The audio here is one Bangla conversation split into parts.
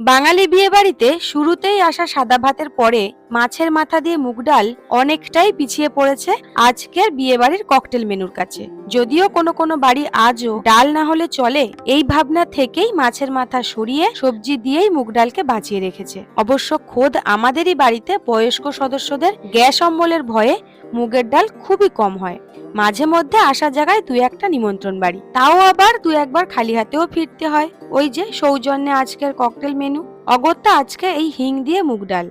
বাঙালি বিয়ে বাড়িতে শুরুতেই আসা সাদা ভাতের পরে মাছের মাথা দিয়ে মুগ ডাল অনেকটাই পিছিয়ে পড়েছে আজকের বিয়ে বাড়ির ককটেল মেনুর কাছে। যদিও কোনো কোনো বাড়ি আজও ডাল না হলে চলে, এই ভাবনা থেকেই মাছের মাথা সরিয়ে সবজি দিয়েই মুগ ডালকে বাঁচিয়ে রেখেছে। অবশ্য খোদ আমাদেরই বাড়িতে বয়স্ক সদস্যদের গ্যাস অম্বলের ভয়ে মুগের ডাল খুবই কম হয়। মাঝে মধ্যে আসার জায়গায় দুই একটা নিমন্ত্রণ বাড়ি। তাও আবার দু একবার খালি হাতেও ফিরতে হয়। ওই যে সৌজন্যে আজকের ককটেল মেনু। অগত্যা আজকে এই হিং দিয়ে মুগ ডাল।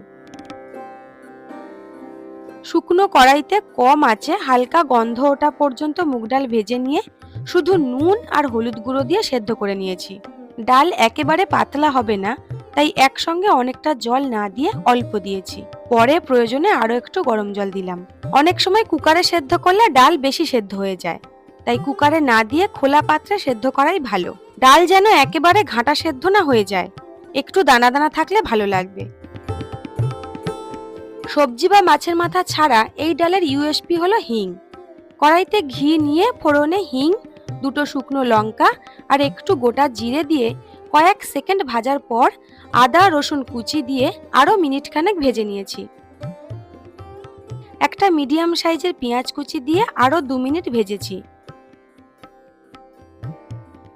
শুকনো কড়াইতে কম আছে, হালকা গন্ধ ওঠা পর্যন্ত মুগ ডাল ভেজে নিয়ে শুধু নুন আর হলুদ গুঁড়ো দিয়ে সেদ্ধ করে নিয়েছি। ডাল একেবারে পাতলা হবে না, তাই একসঙ্গে অনেকটা জল না দিয়ে অল্প দিয়েছি। পরে প্রয়োজনে আরও একটু গরম জল দিলাম। অনেক সময় কুকারে সেদ্ধ করলে ডাল বেশি সেদ্ধ হয়ে যায়, তাই কুকারে না দিয়ে খোলা পাত্রে সেদ্ধ করাই ভালো। ডাল যেন একেবারে ঘাঁটা সেদ্ধ না হয়ে যায়, একটু দানা দানা থাকলে ভালো লাগবে। সবজি বা মাছের মাথা ছাড়া এই ডালের ইউএসপি হলো হিং। কড়াইতে ঘি নিয়ে ফোড়নে হিং, দুটো শুকনো লঙ্কা আর একটু গোটা জিরে দিয়ে কয়েক সেকেন্ড ভাজার পর আদা, রসুন কুচি দিয়ে আরও মিনিটখানেক ভেজে নিয়েছি। একটা মিডিয়াম সাইজের পেঁয়াজ কুচি দিয়ে আরও দু মিনিট ভেজেছি।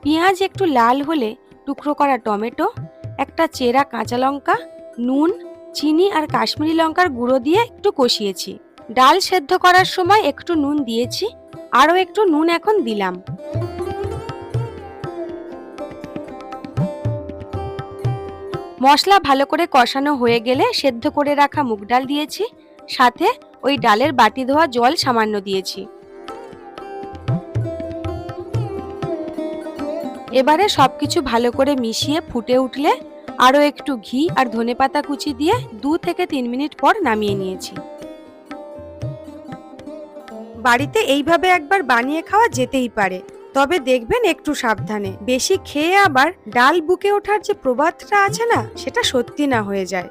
পেঁয়াজ একটু লাল হলে টুকরো করা টমেটো, একটা চেরা কাঁচা লঙ্কা, নুন চিনি আর কাশ্মীরি লঙ্কার গুঁড়ো দিয়ে একটু কষিয়েছি। ডাল সেদ্ধ করার সময় একটু নুন দিয়েছি, আরও একটু নুন এখন দিলাম। মশলা ভালো করে কষানো হয়ে গেলে সেদ্ধ করে রাখা মুগ ডাল দিয়েছি, সাথে ওই ডালের বাটি ধোয়া জল সামান্য দিয়েছি। এবারে সবকিছু ভালো করে মিশিয়ে ফুটে উঠলে আরও একটু ঘি আর ধনে পাতা কুচি দিয়ে দু থেকে তিন মিনিট পর নামিয়ে নিয়েছি। বাড়িতে এইভাবে একবার বানিয়ে খাওয়া যেতেই পারে, তবে দেখবেন একটু সাবধানে। বেশি খেয়ে আবার ডাল বুকে ওঠার যে প্রবাদটা আছে না, সেটা সত্যি না হয়ে যায়।